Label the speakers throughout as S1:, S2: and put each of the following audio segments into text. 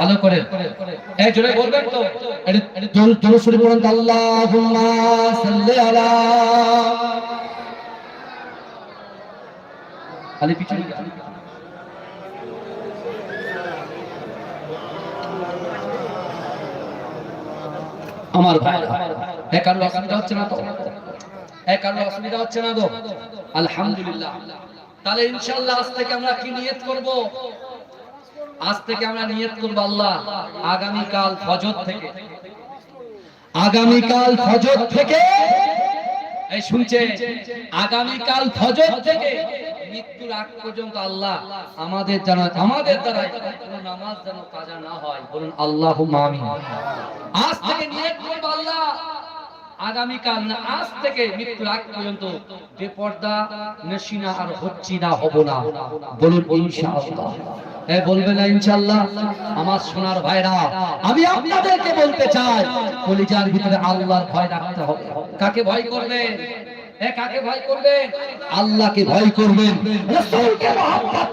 S1: ভালো করে। এই জোরে বলবেন তো। করুন আলা পিছনে আমার কারও অসুবিধা হচ্ছে না তো? কারও অসুবিধা হচ্ছে না তো? আলহামদুলিল্লাহ। তাহলে ইনশাআল্লাহ আজ থেকে আমরা কি নিয়ত করব? আজ থেকে আমরা নিয়ত করব আল্লাহ আগামী কাল ফজর থেকে। আগামী কাল ফজর থেকে? এই শুনছে আগামী কাল ফজর থেকে মৃত্যুর আগ পর্যন্ত আল্লাহ আমাদের যেন, আমাদের দ্বারা কোনো নামাজ যেন কাজা না হয়। বলুন আল্লাহ আমিন। আজ থেকে নিয়ত করব আল্লাহ আগামী কাল না, আজ থেকে মৃত্যুর আগ পর্যন্ত বেপর্দা নসিনা আর হচ্ছি না, হব না। বলুন, ইনশাআল্লাহ। বলবে না ইনশাআল্লাহ, আমার সোনার ভাইরা, আমি আপনাদেরকে বলতে চাই, কলিজার ভিতরে আল্লাহর ভয় রাখতে হবে। কাকে ভয় করবেন? আল্লাহকে ভয় করবেন।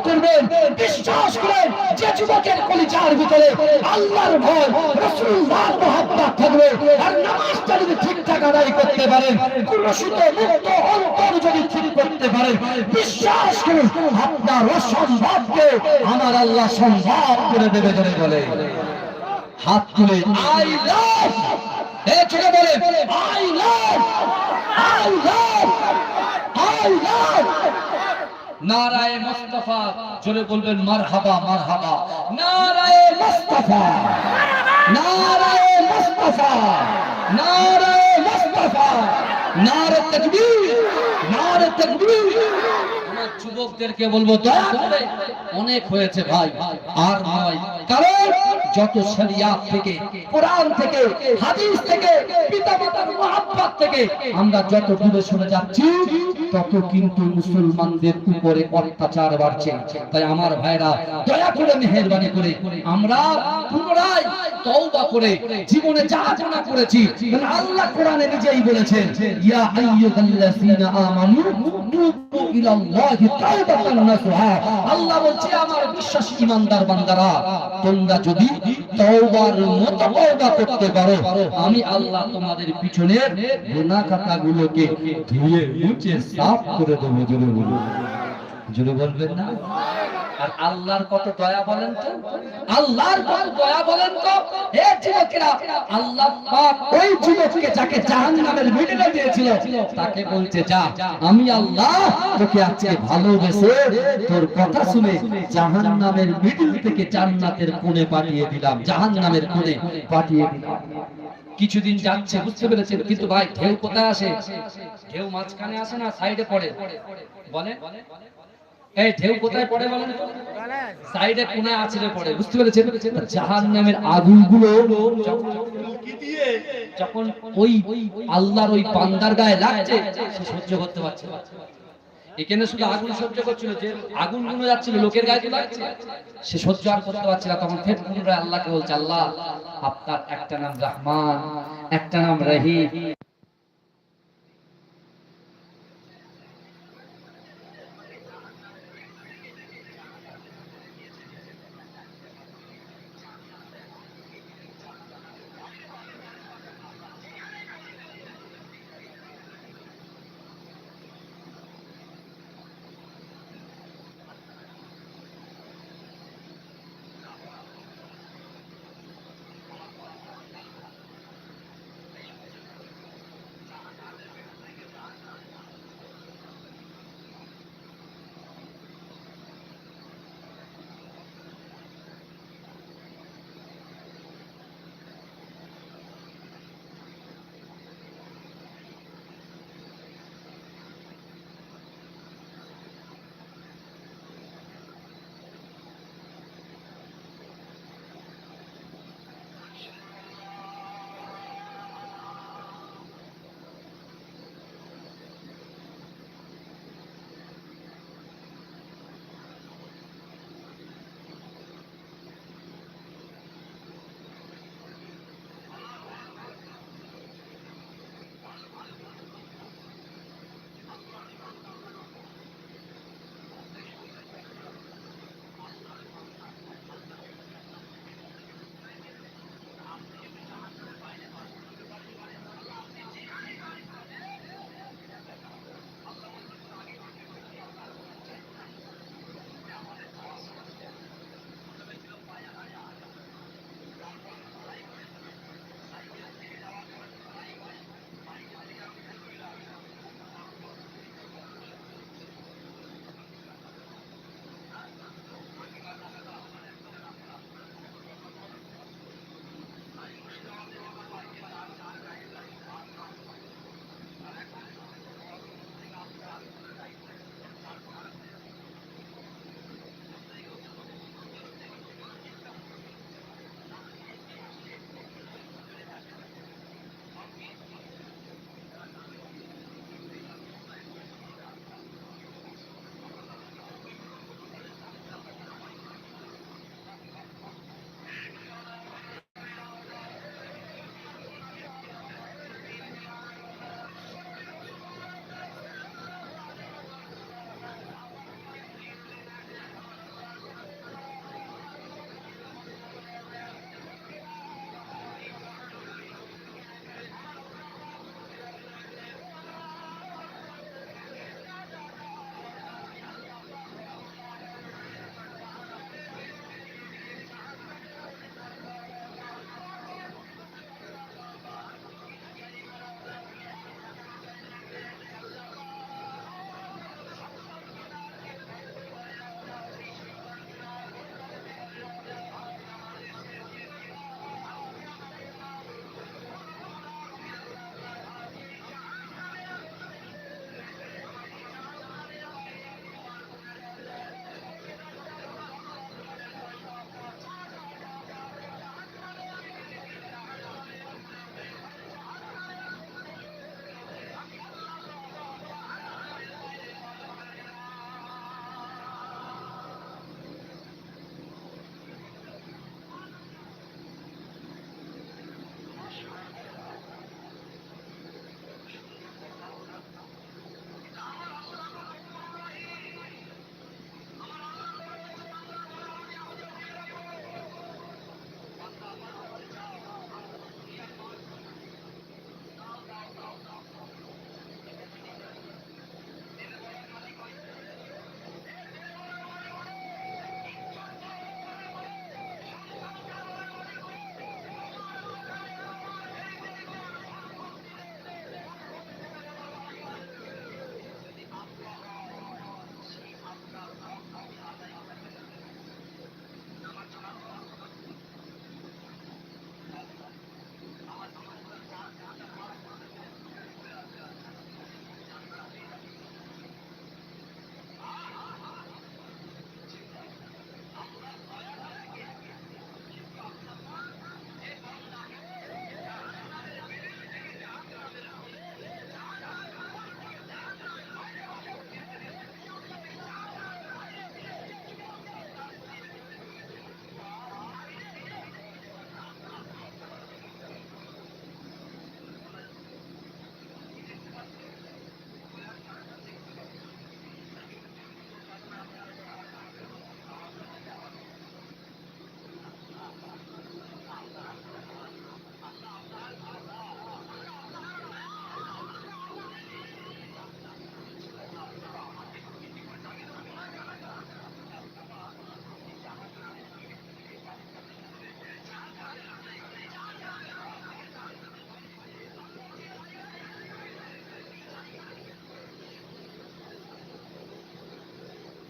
S1: করবেন। বিশ্বাস করেন, যে যুবকের কলিজার ভিতরে আল্লাহর ভয় রাসূলুল্লাহর মহব্বত থাকবে। আর নামাজটা যদি ঠিকঠাক আদায় করতে পারেন কুলসিত মুক্ত অন্তর যদি ঠিক করতে পারেন, বিশ্বাস করুন, আপনার অসম্ভবকে আমার আল্লাহ সম্ভব করে দেবে বলে। হাত তুলে, আই লাভ এ ছেলে বলে I love I love I love. নারায়ে মুস্তাফা জোরে বলবেন মারহাবা মারহাবা। নারায়ে মুস্তাফা নারায়ে মুস্তাফা নারায়ে মুস্তাফা। নারে তাকবীর নারে তাকবীর। আমার যুবকদেরকে বলব দয়া করে অনেক হয়েছে ভাই আর নয়। কারণ যত শরিয়াত থেকে, কোরআন থেকে, হাদিস থেকে পিতা মাতার মহাব্বত থেকে আমরা যত দূরে সরে যাচ্ছি তত কিন্তু মুসলমানদের উপরে অত্যাচার বাড়ছে। তাই আমার ভাইরা, দয়া করে মেহেরবানি করে, আমরা পুনরায় তওবা করে জীবনে যা জানা করেছি কারণ আল্লাহ কোরআনে নিজেই বলেছেন, ইয়া আইয়ুহাল্লাযীনা আমানু তুবু ইলাল্লাহি তাওবাতান নাসুহা। আল্লাহ বলছে, আমার বিশ্বাসী ঈমানদার বান্দারা, তোমরা যদি আমি আল্লাহ তোমাদের ধুয়ে মুছে সাফ করে দেবো বলবেন না? আর আল্লাহর কত দয়া বলেন তো? আল্লাহর কত দয়া বলেন তো? হে যুবকেরা, আল্লাহ পাক ওই যুবককে যাকে জাহান্নামের মিডলে দিয়েছিল, তাকে বলছে, যা, আমি আল্লাহ তোকে আজকে ভালোবেসে তোর কথা শুনে জাহান্নামের মিডল থেকে জান্নাতের কোণে পাঠিয়ে দিলাম, জাহান্নামের কোণে পাঠিয়ে দিলাম। কিছুদিন যাচ্ছে, বুঝতে পেরেছেন? কিন্তু ভাই, ঢেউ কোথায় আসে? ঢেউ মাঝখানে আসে না, সাইডে পড়ে। বলে সে সহ্য করতে পারছে না। এখানে শুধু আগুন সহ্য করছিল, যে আগুনগুলো যাচ্ছিল, লোকের গায়ে লাগছে। সে সহ্য আর করতে পারছে না। তখন ফের পুনরায় আল্লাহকে বলছে, আল্লাহ, আপনার একটা নাম রহমান, একটা নাম রহিম